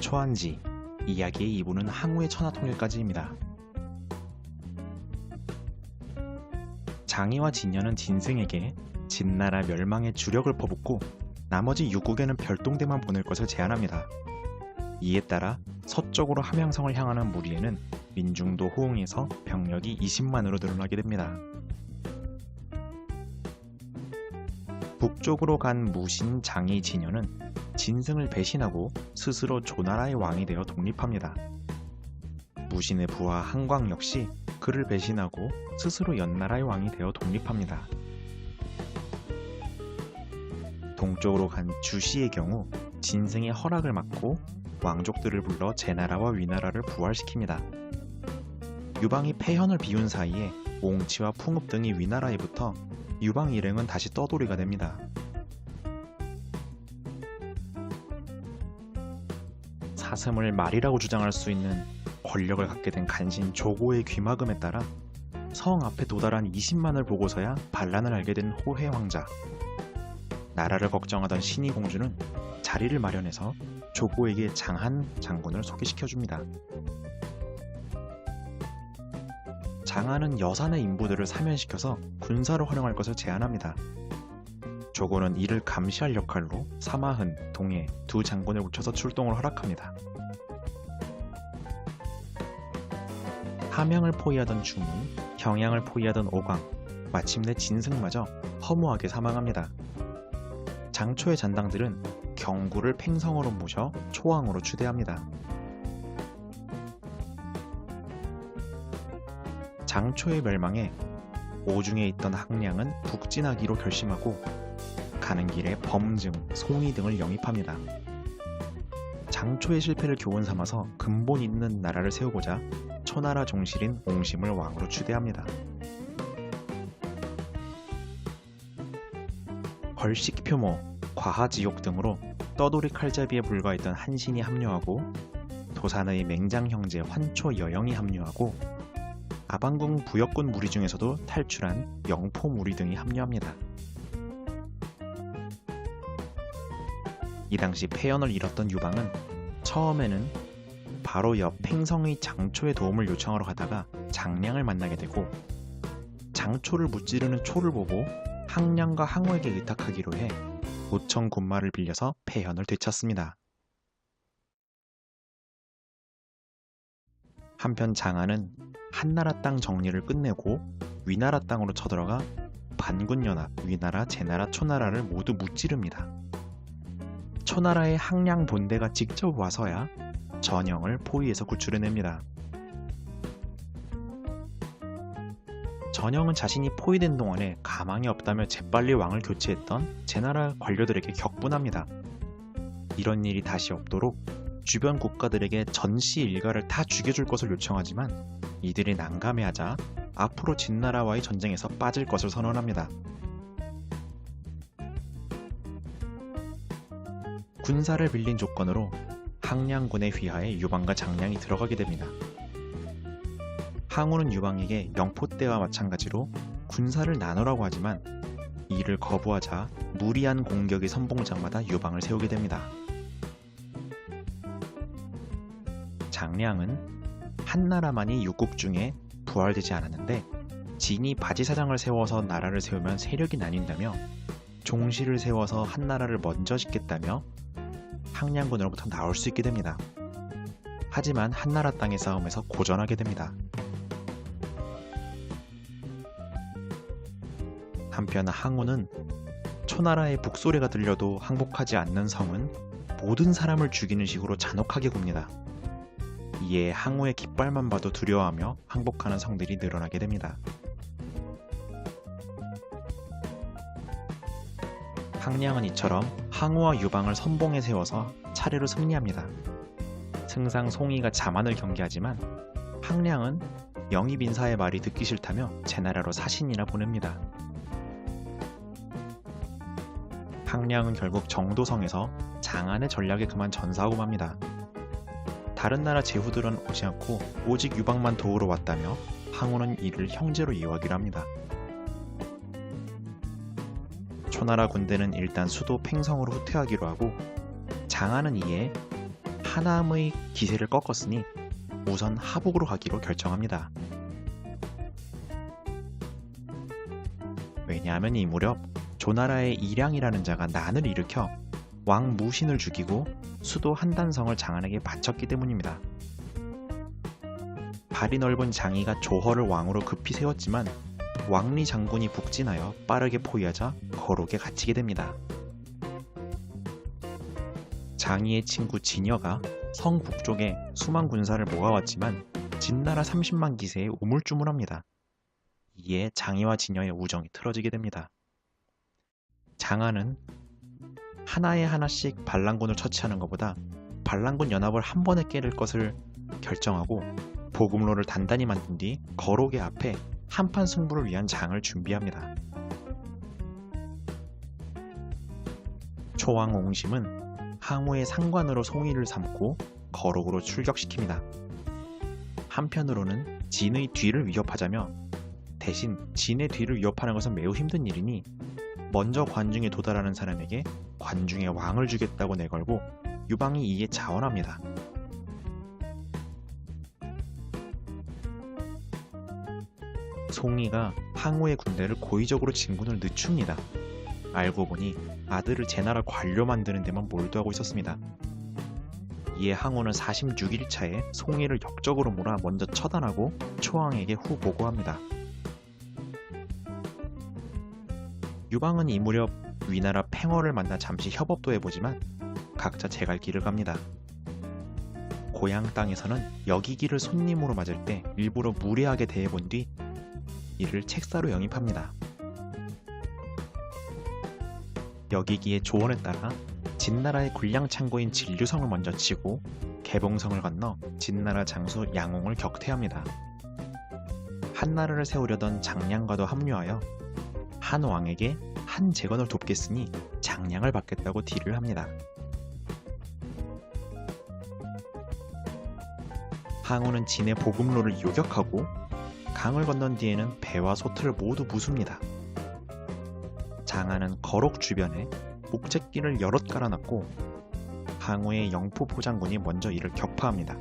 초안지 이야기의 2부는 항우의 천하통일까지입니다. 장이와 진녀는 진승에게 진나라 멸망의 주력을 퍼붓고 나머지 6국에는 별동대만 보낼 것을 제안합니다. 이에 따라 서쪽으로 함양성을 향하는 무리에는 민중도 호응해서 병력이 20만으로 늘어나게 됩니다. 북쪽으로 간 무신 장이 진녀는 진승을 배신하고 스스로 조나라의 왕이 되어 독립합니다. 무신의 부하 한광 역시 그를 배신하고 스스로 연나라의 왕이 되어 독립합니다. 동쪽으로 간 주시의 경우 진승의 허락을 받고 왕족들을 불러 제나라와 위나라를 부활시킵니다. 유방이 폐현을 비운 사이에 옹치와 풍읍 등이 위나라에 붙어 유방 일행은 다시 떠돌이가 됩니다. 사슴을 말이라고 주장할 수 있는 권력을 갖게 된 간신 조고의 귀마금에 따라 성 앞에 도달한 20만을 보고서야 반란을 알게 된 호해 왕자. 나라를 걱정하던 신이 공주는 자리를 마련해서 조고에게 장한 장군을 소개시켜줍니다. 장한은 여산의 인부들을 사면시켜서 군사로 활용할 것을 제안합니다. 조고는 이를 감시할 역할로 사마흔, 동해 두 장군을 붙여서 출동을 허락합니다. 함양을 포위하던 중문, 경양을 포위하던 오광, 마침내 진승마저 허무하게 사망합니다. 장초의 잔당들은 경구를 팽성으로 모셔 초왕으로 추대합니다. 장초의 멸망에 오중에 있던 항량은 북진하기로 결심하고 가는 길에 범증, 송이 등을 영입합니다. 장초의 실패를 교훈 삼아서 근본 있는 나라를 세우고자 초나라 종실인 옹심을 왕으로 추대합니다. 벌식 표모, 과하지옥 등으로 떠돌이 칼잡이에 불과했던 한신이 합류하고 도산의 맹장 형제 환초 여영이 합류하고 아방궁 부역군 무리 중에서도 탈출한 영포 무리 등이 합류합니다. 이 당시 폐연을 잃었던 유방은 처음에는 바로 옆 팽성의 장초의 도움을 요청하러 가다가 장량을 만나게 되고 장초를 무찌르는 초를 보고 항량과 항우에게 의탁하기로 해 오청 군마를 빌려서 폐현을 되찾습니다. 한편 장안은 한나라 땅 정리를 끝내고 위나라 땅으로 쳐들어가 반군연합, 위나라, 제나라, 초나라를 모두 무찌릅니다. 초나라의 항량 본대가 직접 와서야 전형을 포위해서 구출해냅니다. 전형은 자신이 포위된 동안에 가망이 없다며 재빨리 왕을 교체했던 제나라 관료들에게 격분합니다. 이런 일이 다시 없도록 주변 국가들에게 전시 일가를 다 죽여줄 것을 요청하지만 이들이 난감해하자 앞으로 진나라와의 전쟁에서 빠질 것을 선언합니다. 군사를 빌린 조건으로 항량군의 휘하에 유방과 장량이 들어가게 됩니다. 항우는 유방에게 영포 때와 마찬가지로 군사를 나누라고 하지만 이를 거부하자 무리한 공격이 선봉장마다 유방을 세우게 됩니다. 장량은 한나라만이 육국 중에 부활되지 않았는데 진이 바지사장을 세워서 나라를 세우면 세력이 나뉜다며 종실을 세워서 한나라를 먼저 짓겠다며 항량군으로부터 나올 수 있게 됩니다. 하지만 한나라 땅의 싸움에서 고전하게 됩니다. 한편 항우는 초나라의 북소리가 들려도 항복하지 않는 성은 모든 사람을 죽이는 식으로 잔혹하게 굽니다. 이에 항우의 깃발만 봐도 두려워하며 항복하는 성들이 늘어나게 됩니다. 항량은 이처럼 항우와 유방을 선봉에 세워서 차례로 승리합니다. 승상 송이가 자만을 경계하지만 항량은 영입 인사의 말이 듣기 싫다며 제 나라로 사신이나 보냅니다. 항량은 결국 정도성에서 장안의 전략에 그만 전사하고 맙니다. 다른 나라 제후들은 오지 않고 오직 유방만 도우러 왔다며 항우는 이를 형제로 이어가기로 합니다. 초나라 군대는 일단 수도 팽성으로 후퇴하기로 하고 장안은 이에 하남의 기세를 꺾었으니 우선 하북으로 가기로 결정합니다. 왜냐하면 이 무렵 조나라의 이량이라는 자가 난을 일으켜 왕 무신을 죽이고 수도 한단성을 장안에게 바쳤기 때문입니다. 발이 넓은 장이가 조허를 왕으로 급히 세웠지만 왕리 장군이 북진하여 빠르게 포위하자 거록에 갇히게 됩니다. 장이의 친구 진여가 성 북쪽에 수만 군사를 모아왔지만 진나라 30만 기세에 우물쭈물합니다. 이에 장이와 진여의 우정이 틀어지게 됩니다. 장하는 하나에 하나씩 반란군을 처치하는 것보다 반란군 연합을 한 번에 깨를 것을 결정하고 보금로를 단단히 만든 뒤 거록의 앞에 한판 승부를 위한 장을 준비합니다. 초왕 옹심은 항우의 상관으로 송이를 삼고 거록으로 출격시킵니다. 한편으로는 진의 뒤를 위협하자며 대신 진의 뒤를 위협하는 것은 매우 힘든 일이니 먼저 관중에 도달하는 사람에게 관중의 왕을 주겠다고 내걸고 유방이 이에 자원합니다. 송이가 항우의 군대를 고의적으로 진군을 늦춥니다. 알고 보니 아들을 제 나라 관료 만드는 데만 몰두하고 있었습니다. 이에 항우는 46일차에 송이를 역적으로 몰아 먼저 처단하고 초왕에게 후 보고합니다. 유방은 이 무렵 위나라 팽어를 만나 잠시 협업도 해보지만 각자 제갈 길을 갑니다. 고향 땅에서는 여기기를 손님으로 맞을 때 일부러 무례하게 대해본 뒤 이를 책사로 영입합니다. 여기기의 조언에 따라 진나라의 군량 창고인 진류성을 먼저 치고 개봉성을 건너 진나라 장수 양홍을 격퇴합니다. 한나라를 세우려던 장량과도 합류하여 한 왕에게 한 재건을 돕겠으니 장량을 받겠다고 딜을 합니다. 항우는 진의 보금로를 요격하고 강을 건넌 뒤에는 배와 소틀을 모두 부숩니다. 장하는 거록 주변에 목재길을 여럿 깔아놨고 항우의 영포 포장군이 먼저 이를 격파합니다.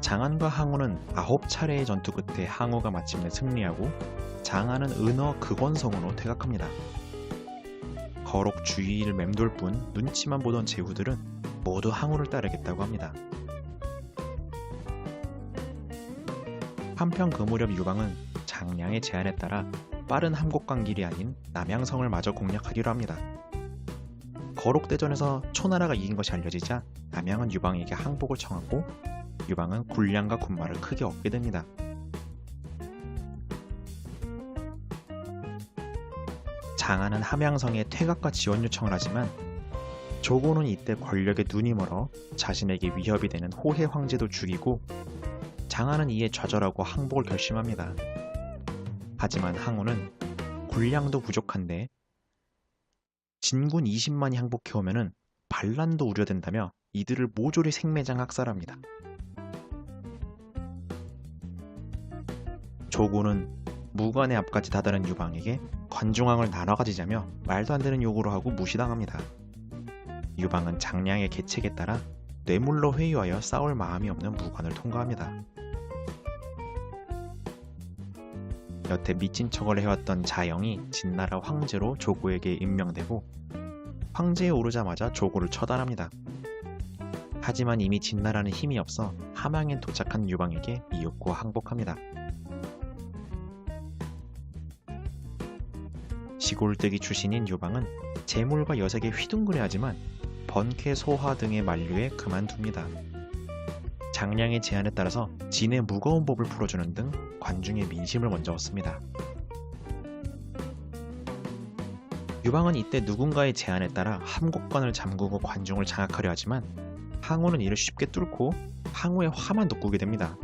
장안과 항우는 아홉 차례의 전투 끝에 항우가 마침내 승리하고 장안은 은어 극원성으로 퇴각합니다. 거록 주위를 맴돌 뿐 눈치만 보던 제후들은 모두 항우를 따르겠다고 합니다. 한편 그 무렵 유방은 장량의 제안에 따라 빠른 함곡강 길이 아닌 남양성을 마저 공략하기로 합니다. 거록대전에서 초나라가 이긴 것이 알려지자 남양은 유방에게 항복을 청하고 유방은 군량과 군마를 크게 얻게 됩니다. 장하는 함양성에 퇴각과 지원 요청을 하지만 조고는 이때 권력에 눈이 멀어 자신에게 위협이 되는 호해 황제도 죽이고 장하는 이에 좌절하고 항복을 결심합니다. 하지만 항우는 군량도 부족한데 진군 20만이 항복해오면은 반란도 우려된다며 이들을 모조리 생매장 학살합니다. 조고는 무관의 앞까지 다다른 유방에게 관중왕을 나눠 가지자며 말도 안 되는 요구를 하고 무시당합니다. 유방은 장량의 계책에 따라 뇌물로 회유하여 싸울 마음이 없는 무관을 통과합니다. 여태 미친 척을 해왔던 자영이 진나라 황제로 조고에게 임명되고 황제에 오르자마자 조고를 처단합니다. 하지만 이미 진나라는 힘이 없어 함양에 도착한 유방에게 이윽고 항복합니다. 시골뜨기 출신인 유방은 재물과 여색에 휘둥그레하지만 번쾌 소화 등의 만류에 그만둡니다. 장량의 제안에 따라서 진의 무거운 법을 풀어주는 등 관중의 민심을 먼저 얻습니다. 유방은 이때 누군가의 제안에 따라 함곡관을 잠그고 관중을 장악하려 하지만 항우는 이를 쉽게 뚫고 항우의 화만 돋구게 됩니다.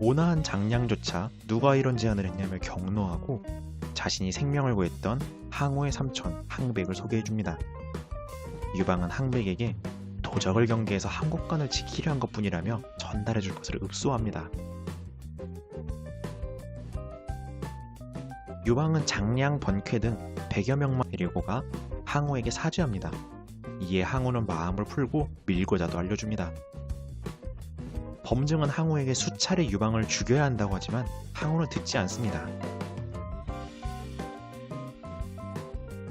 온화한 장량조차 누가 이런 제안을 했냐며 경노하고 자신이 생명을 구했던 항우의 삼촌 항백을 소개해줍니다. 유방은 항백에게 도적을 경계해서 한국관을 지키려 한 것뿐이라며 전달해줄 것을 읍소합니다. 유방은 장량, 번쾌 등 100여 명만 데리고 가 항우에게 사죄합니다. 이에 항우는 마음을 풀고 밀고자도 알려줍니다. 범증은 항우에게 수차례 유방을 죽여야 한다고 하지만 항우는 듣지 않습니다.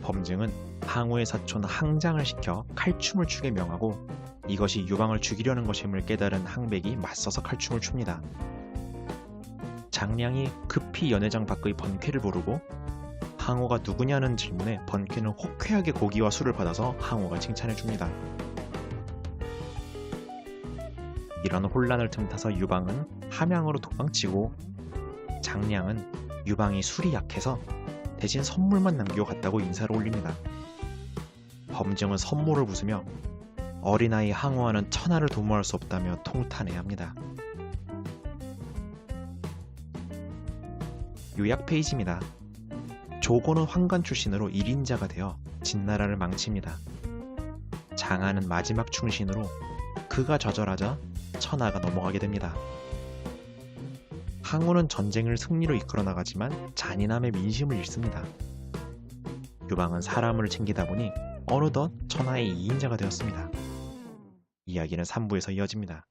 범증은 항우의 사촌 항장을 시켜 칼춤을 추게 명하고 이것이 유방을 죽이려는 것임을 깨달은 항백이 맞서서 칼춤을 춥니다. 장량이 급히 연회장 밖의 번쾌를 부르고 항우가 누구냐는 질문에 번쾌는 호쾌하게 고기와 술을 받아서 항우가 칭찬해줍니다. 이런 혼란을 틈타서 유방은 함양으로 도망치고 장량은 유방이 술이 약해서 대신 선물만 남기고 갔다고 인사를 올립니다. 범증은 선물을 부수며 어린아이 항우와는 천하를 도모할 수 없다며 통탄해 합니다. 요약 페이지입니다. 조고는 환관 출신으로 1인자가 되어 진나라를 망칩니다. 장하는 마지막 충신으로 그가 좌절하자 천하가 넘어가게 됩니다. 항우는 전쟁을 승리로 이끌어 나가지만 잔인함의 민심을 잃습니다. 유방은 사람을 챙기다 보니 어느덧 천하의 2인자가 되었습니다. 이야기는 3부에서 이어집니다.